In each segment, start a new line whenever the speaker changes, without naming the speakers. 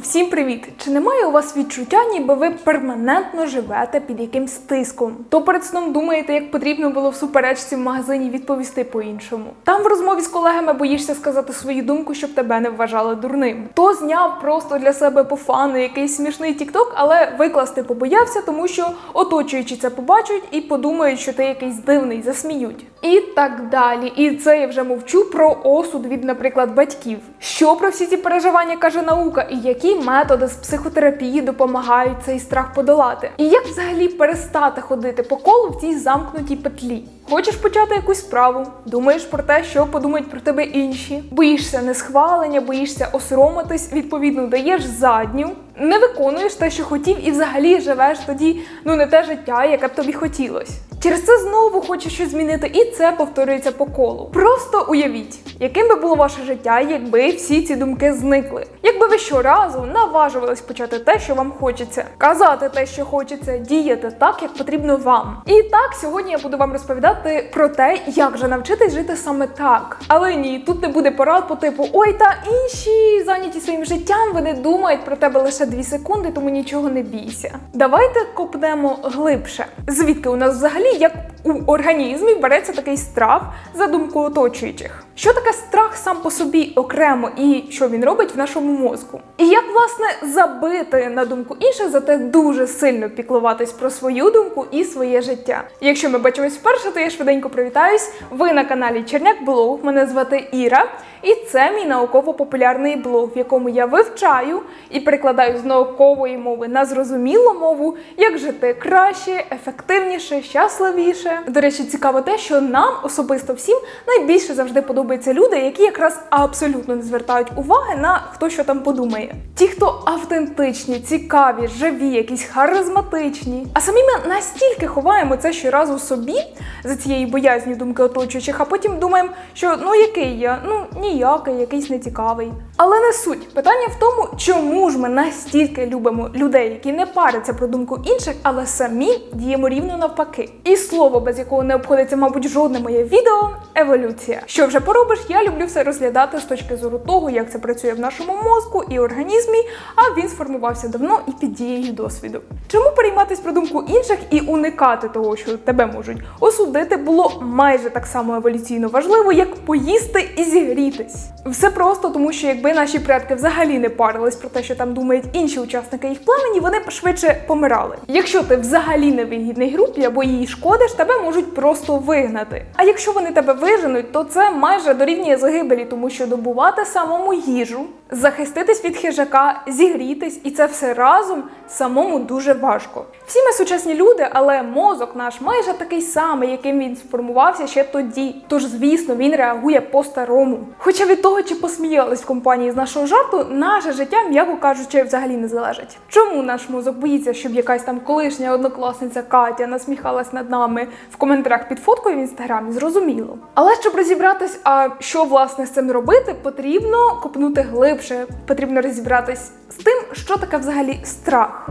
Всім привіт! Чи немає у вас відчуття, ніби ви перманентно живете під якимсь тиском? То перед сном думаєте, як потрібно було в суперечці в магазині відповісти по-іншому? Там в розмові з колегами боїшся сказати свою думку, щоб тебе не вважали дурним. То зняв просто для себе по фану якийсь смішний тікток, але викласти побоявся, тому що оточуючи це побачать і подумають, що ти якийсь дивний, засміють. І так далі. І це я вже мовчу про осуд від, наприклад, батьків. Що про всі ці переживання каже наука, і які методи з психотерапії допомагають цей страх подолати? І як взагалі перестати ходити по колу в цій замкнутій петлі? Хочеш почати якусь справу, думаєш про те, що подумають про тебе інші, боїшся несхвалення, боїшся осоромитись, відповідно даєш задню, не виконуєш те, що хотів, і взагалі живеш тоді ну не те життя, яке б тобі хотілося. Через це знову хочеш щось змінити, і це повторюється по колу. Просто уявіть, яким би було ваше життя, якби всі ці думки зникли. Якби ви щоразу наважувались почати те, що вам хочеться, казати те, що хочеться, діяти так, як потрібно вам. І так, сьогодні я буду вам розповідати про те, як же навчитись жити саме так. Але ні, тут не буде порад по типу ой, та інші зайняті своїм життям, вони думають про тебе лише дві секунди, тому нічого не бійся. Давайте копнемо глибше. Звідки у нас взагалі як у організмі береться такий страх за думку оточуючих? Що таке страх сам по собі окремо і що він робить в нашому мозку? І як власне забити на думку інших, зате дуже сильно піклуватись про свою думку і своє життя? Якщо ми бачимось вперше, то я швиденько привітаюсь. Ви на каналі Черняк Блог. Мене звати Іра, і це мій науково-популярний блог, в якому я вивчаю і перекладаю з наукової мови на зрозумілу мову, як жити краще, ефективніше, щасливіше. До речі, цікаво те, що нам особисто всім найбільше завжди подобаються люди, які якраз абсолютно не звертають уваги на хто що там подумає. Ті, хто автентичні, цікаві, живі, якісь харизматичні. А самі ми настільки ховаємо це щоразу собі за цією боязню думки оточуючих, а потім думаємо, що ну який я, ну ніякий, якийсь нецікавий. Але не суть. Питання в тому, чому ж ми настільки любимо людей, які не паряться про думку інших, але самі діємо рівно навпаки. І слово, без якого не обходиться, мабуть, жодне моє відео еволюція. Що вже поробиш, я люблю все розглядати з точки зору того, як це працює в нашому мозку і організмі, а він сформувався давно і під дією досвіду. Чому перейматись про думку інших і уникати того, що тебе можуть осудити, було майже так само еволюційно важливо, як поїсти і зігрітись. Все просто тому, що якби наші предки взагалі не парились про те, що там думають інші учасники їх племені, вони б швидше помирали. Якщо ти взагалі не вигідний групі або їй шкодиш, тебе можуть просто вигнати. А якщо вони тебе виженуть, то це майже дорівнює загибелі, тому що добувати самому їжу, захиститись від хижака, зігрітись, і це все разом самому дуже важко. Всі ми сучасні люди, але мозок наш майже такий самий, яким він сформувався ще тоді. Тож, звісно, він реагує по-старому. Хоча від того, чи посміялись в компанії з нашого жарту, наше життя, м'яко кажучи, взагалі не залежить. Чому наш мозок боїться, щоб якась там колишня однокласниця Катя насміхалась над нами в коментарях під фоткою в інстаграмі? Зрозуміло. Але щоб розібратись, а що власне з цим робити, потрібно копнути глибше, потрібно розібратись з тим, що таке взагалі страх.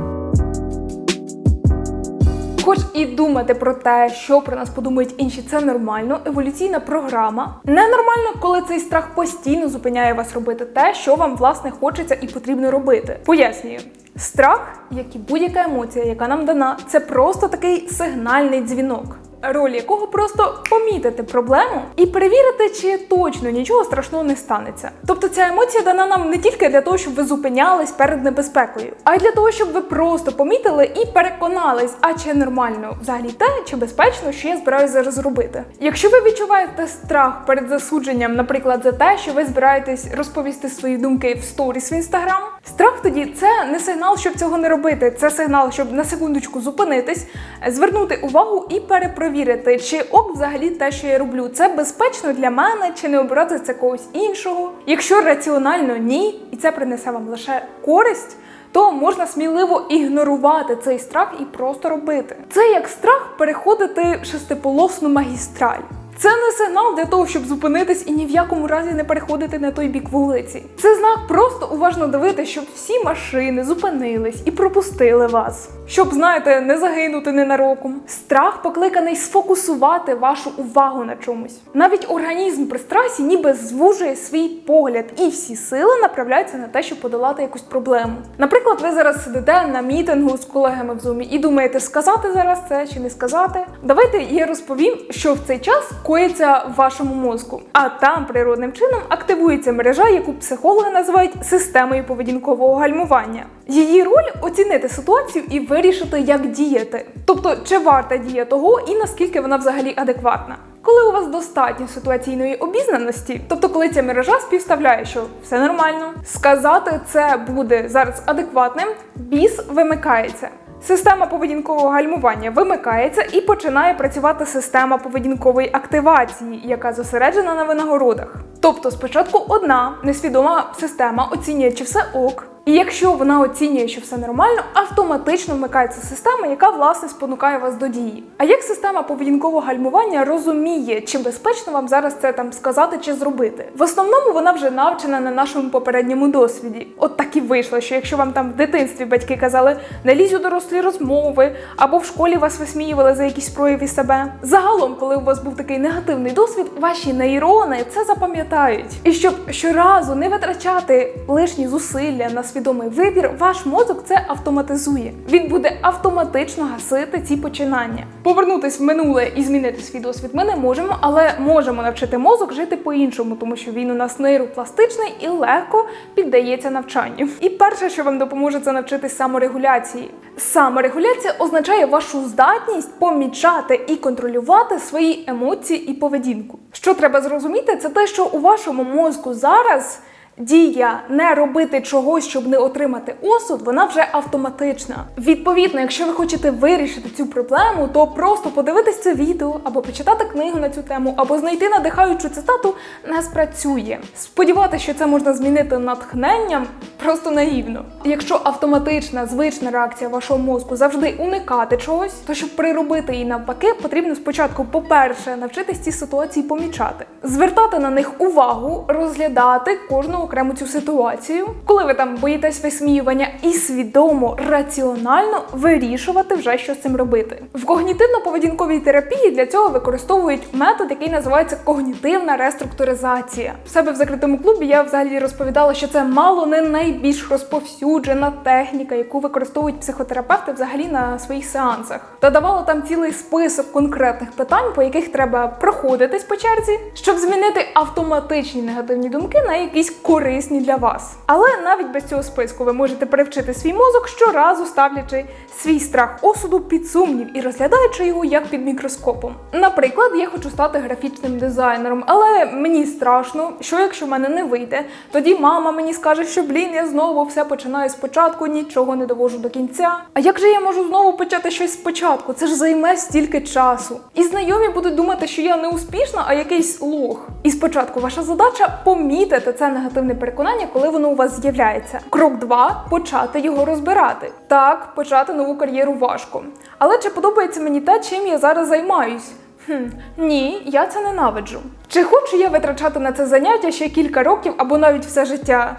Хоч і думати про те, що про нас подумають інші, це нормально, еволюційна програма. Ненормально, коли цей страх постійно зупиняє вас робити те, що вам власне хочеться і потрібно робити. Пояснюю. Страх, як і будь-яка емоція, яка нам дана, це просто такий сигнальний дзвінок. Роль якого просто помітити проблему і перевірити, чи точно нічого страшного не станеться. Тобто ця емоція дана нам не тільки для того, щоб ви зупинялись перед небезпекою, а й для того, щоб ви просто помітили і переконались, а чи нормально взагалі те, чи безпечно, що я збираюся зараз зробити. Якщо ви відчуваєте страх перед засудженням, наприклад, за те, що ви збираєтесь розповісти свої думки в сторіс в інстаграм, страх тоді це не сигнал, щоб цього не робити. Це сигнал, щоб на секундочку зупинитись, звернути увагу і перепровірити, чи ок взагалі те, що я роблю, це безпечно для мене, чи не обирати це когось іншого. Якщо раціонально ні, і це принесе вам лише користь. То можна сміливо ігнорувати цей страх і просто робити. Це як страх переходити шестиполосну магістраль. Це не сигнал для того, щоб зупинитись і ні в якому разі не переходити на той бік вулиці. Це знак просто уважно дивитися, щоб всі машини зупинились і пропустили вас. Щоб, знаєте, не загинути ненароком. Страх покликаний сфокусувати вашу увагу на чомусь. Навіть організм при страсі ніби звужує свій погляд, і всі сили направляються на те, щоб подолати якусь проблему. Наприклад, ви зараз сидите на мітингу з колегами в зумі і думаєте, сказати зараз це чи не сказати. Давайте я розповім, що в цей час коїться в вашому мозку. А там природним чином активується мережа, яку психологи називають системою поведінкового гальмування. Її роль оцінити ситуацію і вирішити, як діяти. Тобто, чи варта дія того і наскільки вона взагалі адекватна. Коли у вас достатньо ситуаційної обізнаності, тобто коли ця мережа співставляє, що все нормально, сказати це буде зараз адекватним, біс вимикається. Система поведінкового гальмування вимикається і починає працювати система поведінкової активації, яка зосереджена на винагородах. Тобто спочатку одна несвідома система оцінює, чи все ок. І якщо вона оцінює, що все нормально, автоматично вмикається система, яка власне спонукає вас до дії. А як система поведінкового гальмування розуміє, чи безпечно вам зараз це там сказати чи зробити? В основному вона вже навчена на нашому попередньому досвіді. От так і вийшло, що якщо вам там в дитинстві батьки казали не лізь у дорослі розмови, або в школі вас висміювали за якісь прояви себе. Загалом, коли у вас був такий негативний досвід, ваші нейрони це запам'ятають. І щоб щоразу не витрачати лишні зусилля на свідомий вибір, ваш мозок це автоматизує. Він буде автоматично гасити ці починання. Повернутись в минуле і змінити свій досвід ми не можемо, але можемо навчити мозок жити по-іншому, тому що він у нас нейропластичний і легко піддається навчанню. І перше, що вам допоможе, це навчитись саморегуляції. Саморегуляція означає вашу здатність помічати і контролювати свої емоції і поведінку. Що треба зрозуміти, це те, що у вашому мозку зараз. Дія не робити чогось, щоб не отримати осуд, вона вже автоматична. Відповідно, якщо ви хочете вирішити цю проблему, то просто подивитись це відео або почитати книгу на цю тему, або знайти надихаючу цитату не спрацює. Сподіватися, що це можна змінити натхненням, просто наївно. Якщо автоматична звична реакція вашого мозку завжди уникати чогось, то щоб приробити її навпаки, потрібно спочатку, по-перше, навчитись ці ситуації помічати, звертати на них увагу, розглядати кожну окрему цю ситуацію, коли ви там боїтесь висміювання, і свідомо, раціонально вирішувати вже що з цим робити. В когнітивно-поведінковій терапії для цього використовують метод, який називається когнітивна реструктуризація. В себе в закритому клубі я взагалі розповідала, що це мало не найбільш розповсюджена техніка, яку використовують психотерапевти взагалі на своїх сеансах. Та давала там цілий список конкретних питань, по яких треба проходитись по черзі, щоб змінити автоматичні негативні думки на якісь корисні для вас. Але навіть без цього списку ви можете привчити свій мозок щоразу ставлячи свій страх осуду під сумнів і розглядаючи його як під мікроскопом. Наприклад, я хочу стати графічним дизайнером, але мені страшно, що якщо в мене не вийде, тоді мама мені скаже, що блін, я знову все починаю спочатку, нічого не довожу до кінця. А як же я можу знову почати щось спочатку? Це ж займе стільки часу. І знайомі будуть думати, що я не успішна, а якийсь лох. І спочатку ваша задача помітити це негативне переконання, коли воно у вас з'являється. Крок 2 почати його розбирати. Так, почати нову кар'єру важко. Але чи подобається мені те, чим я зараз займаюсь? Хм, ні, я це ненавиджу. Чи хочу я витрачати на це заняття ще кілька років або навіть все життя?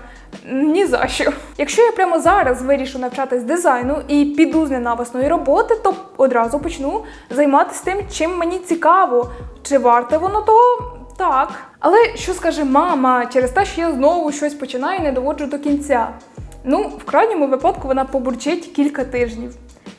Ні за що. Якщо я прямо зараз вирішу навчатись дизайну і піду з ненависної роботи, то одразу почну займатися тим, чим мені цікаво. Чи варте воно того? Так. Але що скаже мама через те, що я знову щось починаю і не доводжу до кінця? Ну, в крайньому випадку вона побурчить кілька тижнів.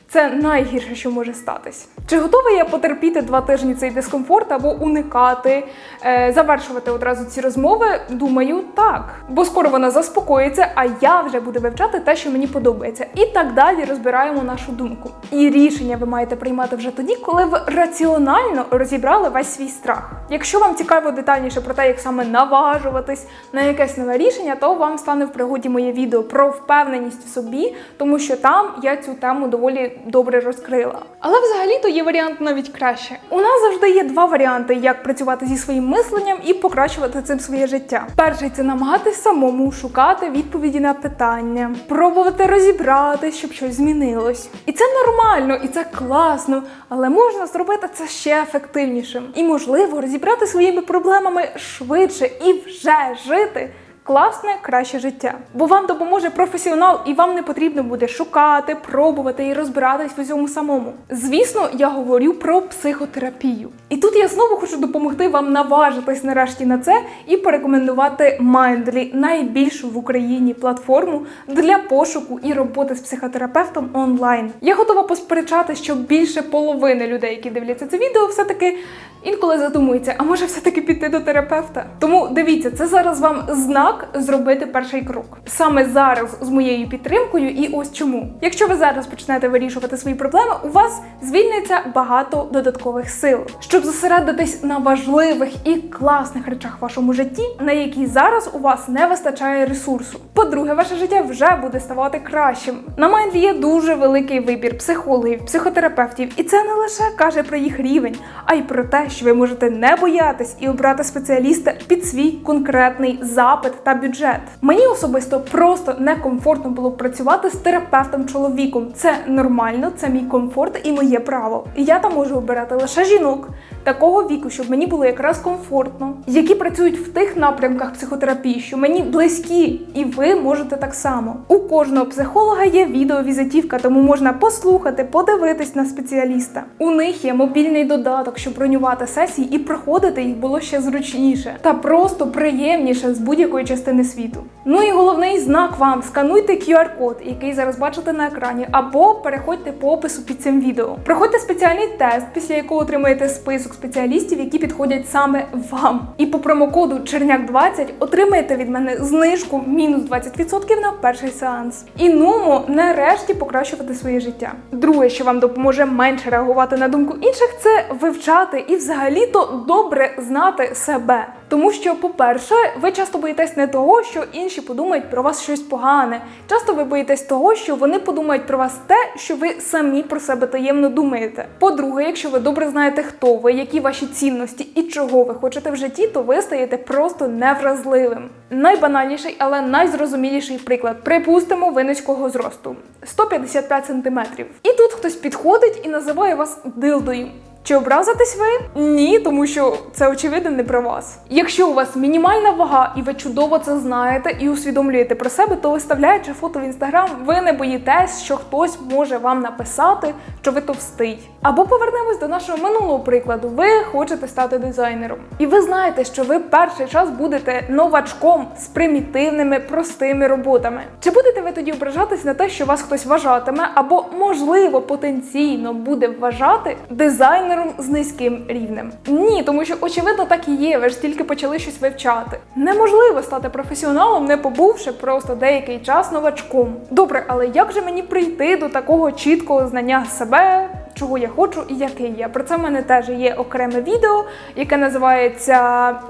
Це найгірше, що може статись. Чи готова я потерпіти два тижні цей дискомфорт або уникати, е, завершувати одразу ці розмови? Думаю, так. Бо скоро вона заспокоїться, а я вже буду вивчати те, що мені подобається. І так далі розбираємо нашу думку. І рішення ви маєте приймати вже тоді, коли ви раціонально розібрали весь свій страх. Якщо вам цікаво детальніше про те, як саме наважуватись на якесь нове рішення, то вам стане в пригоді моє відео про впевненість в собі, тому що там я цю тему доволі добре розкрила. Але взагалі-то є варіант навіть краще. У нас завжди є два варіанти, як працювати зі своїм мисленням і покращувати цим своє життя. Перший це намагатись самому шукати відповіді на питання, пробувати розібратись, щоб щось змінилось. І це нормально, і це класно, але можна зробити це ще ефективнішим. І можливо розібрати своїми проблемами швидше і вже жити класне, краще життя. Бо вам допоможе професіонал, і вам не потрібно буде шукати, пробувати і розбиратись в усьому самому. Звісно, я говорю про психотерапію. І тут я знову хочу допомогти вам наважитись нарешті на це і порекомендувати Mindly, найбільшу в Україні платформу для пошуку і роботи з психотерапевтом онлайн. Я готова посперечати, що більше половини людей, які дивляться це відео, все-таки інколи задумуються, а може все-таки піти до терапевта? Тому дивіться, це зараз вам знак зробити перший крок. Саме зараз з моєю підтримкою, і ось чому. Якщо ви зараз почнете вирішувати свої проблеми, у вас звільниться багато додаткових сил, щоб зосередитись на важливих і класних речах в вашому житті, на які зараз у вас не вистачає ресурсу. По-друге, ваше життя вже буде ставати кращим. На Mindly є дуже великий вибір психологів, психотерапевтів, і це не лише каже про їх рівень, а й про те, що ви можете не боятись і обрати спеціаліста під свій конкретний запит та бюджет. Мені особисто просто некомфортно було працювати з терапевтом чоловіком. Це нормально, це мій комфорт і моє право. І я там можу обирати лише жінок такого віку, щоб мені було якраз комфортно, які працюють в тих напрямках психотерапії, що мені близькі, і ви можете так само. У кожного психолога є відеовізитівка, тому можна послухати, подивитись на спеціаліста. У них є мобільний додаток, щоб бронювати сесії і проходити їх було ще зручніше та просто приємніше з будь-якої частини світу. Ну і головний знак вам: скануйте QR-код, який зараз бачите на екрані, або переходьте по опису під цим відео. Проходьте спеціальний тест, після якого отримаєте список спеціалістів, які підходять саме вам. І по промокоду Черняк20 отримаєте від мене знижку мінус 20% на перший сеанс. І нумо нарешті покращувати своє життя. Друге, що вам допоможе менше реагувати на думку інших, це вивчати і взагалі-то добре знати себе. Тому що, по-перше, ви часто боїтесь не того, що інші подумають про вас щось погане. Часто ви боїтесь того, що вони подумають про вас те, що ви самі про себе таємно думаєте. По-друге, якщо ви добре знаєте, хто ви, які ваші цінності і чого ви хочете в житті, то ви стаєте просто невразливим. Найбанальніший, але найзрозуміліший приклад. Припустимо, ви низького зросту 155 см. І тут хтось підходить і називає вас дилдою. Чи образитесь ви? Ні, тому що це очевидно не про вас. Якщо у вас мінімальна вага і ви чудово це знаєте і усвідомлюєте про себе, то виставляючи фото в інстаграм, ви не боїтесь, що хтось може вам написати, що ви товстий. Або повернемось до нашого минулого прикладу. Ви хочете стати дизайнером, і ви знаєте, що ви перший час будете новачком з примітивними простими роботами. Чи будете ви тоді ображатись на те, що вас хтось вважатиме, або можливо потенційно буде вважати дизайнером? З низьким рівнем. Ні, тому що очевидно так і є. Ви ж тільки почали щось вивчати. Неможливо стати професіоналом, не побувши просто деякий час новачком. Добре, але як же мені прийти до такого чіткого знання себе? Чого я хочу і який я. Про це в мене теж є окреме відео, яке називається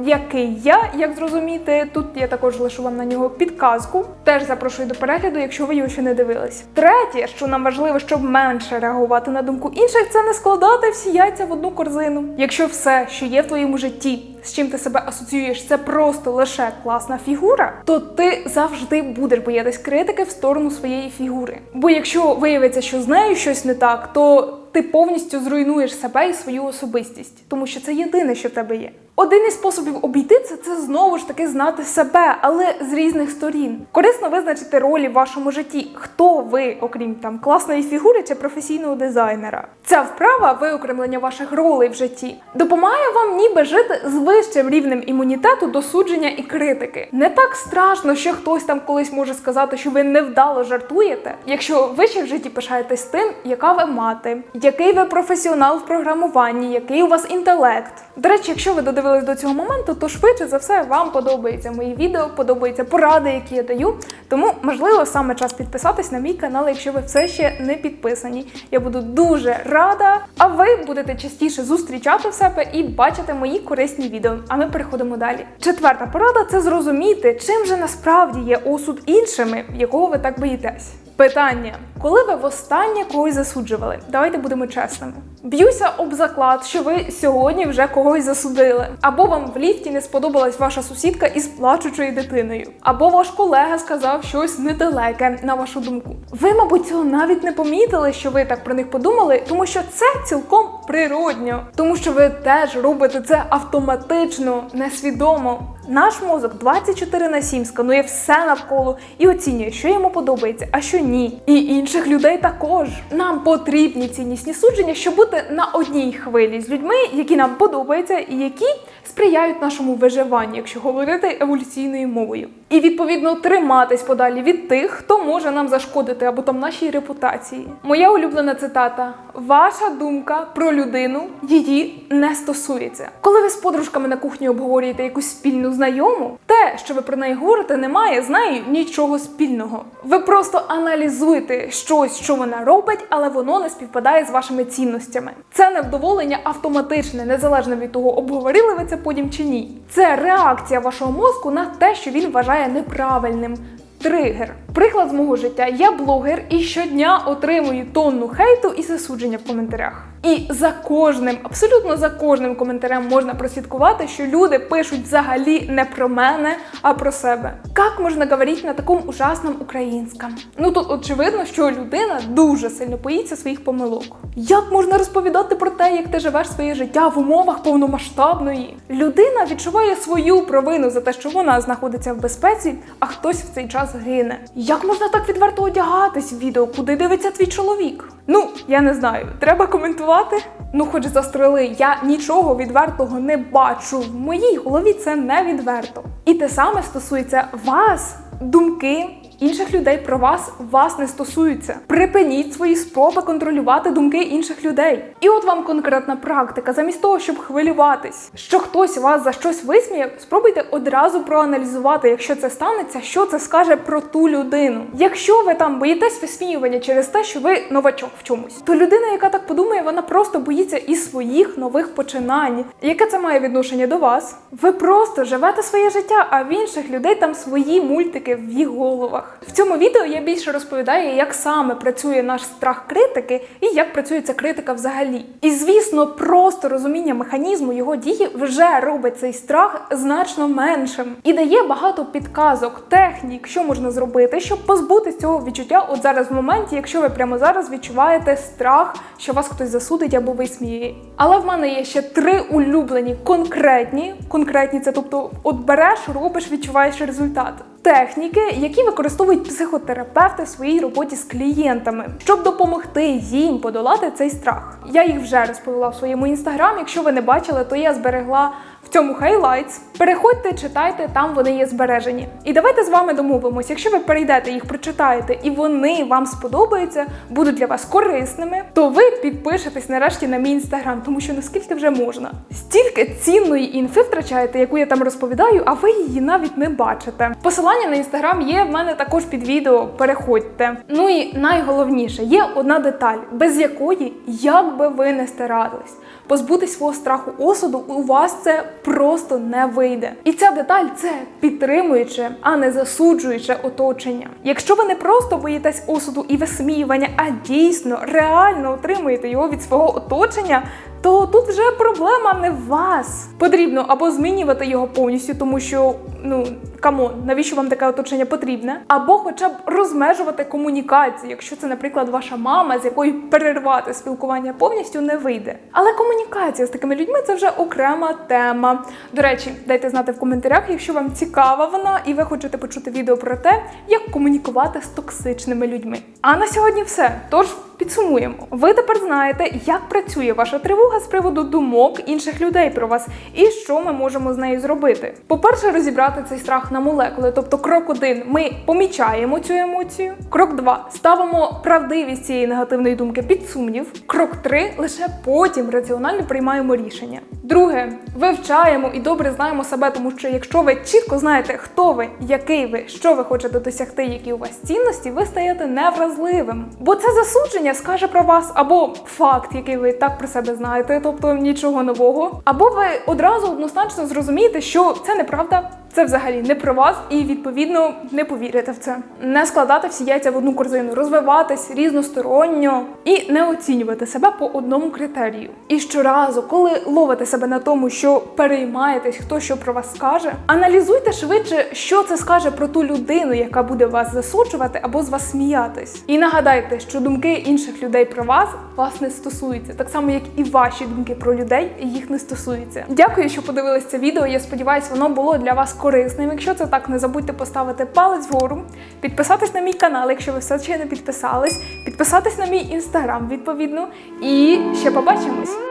Який я, як зрозуміти. Тут я також лишу вам на нього підказку. Теж запрошую до перегляду, якщо ви його ще не дивились. Третє, що нам важливо, щоб менше реагувати на думку інших, це не складати всі яйця в одну корзину. Якщо все, що є в твоєму житті, з чим ти себе асоціюєш, це просто лише класна фігура, то ти завжди будеш боятись критики в сторону своєї фігури. Бо якщо виявиться, що з нею щось не так, то ти повністю зруйнуєш себе і свою особистість, тому що це єдине, що в тебе є. Один із способів обійти це, це знову ж таки знати себе, але з різних сторін. Корисно визначити ролі в вашому житті, хто ви, окрім там класної фігури чи професійного дизайнера. Ця вправа виокремлення ваших ролей в житті допомагає вам ніби жити з вищим рівнем імунітету до судження і критики. Не так страшно, що хтось там колись може сказати, що ви невдало жартуєте, якщо ви ще в житті пишаєтесь тим, яка ви мати, який ви професіонал в програмуванні, який у вас інтелект. До речі, якщо ви додивились до цього моменту, то швидше за все вам подобаються мої відео, подобаються поради, які я даю. Тому, можливо, саме час підписатись на мій канал, якщо ви все ще не підписані. Я буду дуже рада. А ви будете частіше зустрічати в себе і бачити мої корисні відео. А ми переходимо далі. Четверта порада це зрозуміти, чим же насправді є осуд іншими, якого ви так боїтесь. Питання: коли ви востаннє когось засуджували? Давайте будемо чесними. Б'юся об заклад, що ви сьогодні вже когось засудили, або вам в ліфті не сподобалась ваша сусідка із плачучою дитиною, або ваш колега сказав щось недалеке, на вашу думку. Ви, мабуть, цього навіть не помітили, що ви так про них подумали, тому що це цілком природньо, тому що ви теж робите це автоматично, несвідомо. Наш мозок 24 на 7 сканує все навколо і оцінює, що йому подобається, а що ні. І інших людей також. Нам потрібні ціннісні судження, щоб бути на одній хвилі з людьми, які нам подобаються і які сприяють нашому виживанню, якщо говорити еволюційною мовою. І відповідно триматись подалі від тих, хто може нам зашкодити або там нашій репутації. Моя улюблена цитата: ваша думка про людину її не стосується. Коли ви з подружками на кухні обговорюєте якусь спільну знайому, те, що ви про неї говорите, не має з нею нічого спільного. Ви просто аналізуєте щось, що вона робить, але воно не співпадає з вашими цінностями. Це невдоволення автоматичне, незалежно від того, обговорили ви це потім чи ні. Це реакція вашого мозку на те, що він вважає неправильним. Тригер. Приклад з мого життя. Я блогер і щодня отримую тонну хейту і засудження в коментарях. І за кожним, абсолютно за кожним коментарем можна прослідкувати, що люди пишуть взагалі не про мене, а про себе. Як можна говорити на такому ужасному українському? Ну тут очевидно, що людина дуже сильно боїться своїх помилок. Як можна розповідати про те, як ти живеш своє життя в умовах повномасштабної? Людина відчуває свою провину за те, що вона знаходиться в безпеці, а хтось в цей час гине. Як можна так відверто одягатись в відео, куди дивиться твій чоловік? Ну, я не знаю, треба коментувати. Ну, хоч застрели, я нічого відвертого не бачу. В моїй голові це не відверто. І те саме стосується вас, думки. Інших людей про вас вас не стосуються. Припиніть свої спроби контролювати думки інших людей. І от вам конкретна практика. Замість того, щоб хвилюватись, що хтось вас за щось висміє, спробуйте одразу проаналізувати, якщо це станеться, що це скаже про ту людину. Якщо ви там боїтесь висміювання через те, що ви новачок в чомусь, то людина, яка так подумає, вона просто боїться і своїх нових починань. Яке це має відношення до вас? Ви просто живете своє життя, а в інших людей там свої мультики в їх головах. В цьому відео я більше розповідаю, як саме працює наш страх критики і як працює ця критика взагалі. І звісно, просто розуміння механізму його дії вже робить цей страх значно меншим і дає багато підказок, технік, що можна зробити, щоб позбутися цього відчуття от зараз в моменті, якщо ви прямо зараз відчуваєте страх, що вас хтось засудить або висміє. Але в мене є ще три улюблені конкретні, конкретні це тобто, от береш, робиш, відчуваєш результат. Техніки, які використовують психотерапевти в своїй роботі з клієнтами, щоб допомогти їм подолати цей страх. Я їх вже розповіла в своєму інстаграм. Якщо ви не бачили, то я зберегла в цьому хайлайтс. Переходьте, читайте, там вони є збережені. І давайте з вами домовимося. Якщо ви перейдете їх, прочитаєте, і вони вам сподобаються, будуть для вас корисними, то ви підпишетесь нарешті на мій інстаграм, тому що наскільки вже можна. Стільки цінної інфи втрачаєте, яку я там розповідаю, а ви її навіть не бачите. Посилання на інстаграм є в мене також під відео. Переходьте. Ну і найголовніше, є одна деталь, без якої, як би ви не старались, позбутись свого страху осуду, у вас це просто не вийде. І ця деталь це підтримуюче, а не засуджуюче оточення. Якщо ви не просто боїтесь осуду і висміювання, а дійсно реально отримуєте його від свого оточення. То тут вже проблема не в вас. Потрібно або змінювати його повністю, тому що ну камон, навіщо вам таке оточення потрібне? Або хоча б розмежувати комунікацію, якщо це, наприклад, ваша мама, з якою перервати спілкування повністю не вийде. Але комунікація з такими людьми це вже окрема тема. До речі, дайте знати в коментарях, якщо вам цікава вона, і ви хочете почути відео про те, як комунікувати з токсичними людьми. А на сьогодні все. Тож підсумуємо. Ви тепер знаєте, як працює ваша тривога з приводу думок інших людей про вас і що ми можемо з нею зробити. По-перше, розібрати цей страх на молекули. Тобто, крок один ми помічаємо цю емоцію. Крок два ставимо правдивість цієї негативної думки під сумнів. Крок три лише потім раціонально приймаємо рішення. Друге, вивчаємо і добре знаємо себе, тому що якщо ви чітко знаєте, хто ви, який ви, що ви хочете досягти, які у вас цінності, ви стаєте невразливим. Бо це засудження скаже про вас або факт, який ви так про себе знаєте, тобто нічого нового, або ви одразу однозначно зрозумієте, що це неправда. Це взагалі не про вас, і відповідно не повірите в це. Не складати всі яйця в одну корзину, розвиватись різносторонньо і не оцінювати себе по одному критерію. І щоразу, коли ловите себе на тому, що переймаєтесь, хто що про вас скаже, аналізуйте швидше, що це скаже про ту людину, яка буде вас засуджувати або з вас сміятись. І нагадайте, що думки інших людей про вас вас не стосуються, так само як і ваші думки про людей їх не стосуються. Дякую, що подивились це відео. Я сподіваюся, воно було для вас корисним. Якщо це так, не забудьте поставити палець вгору, підписатись на мій канал, якщо ви все ще не підписались, підписатись на мій інстаграм відповідно. І ще побачимось.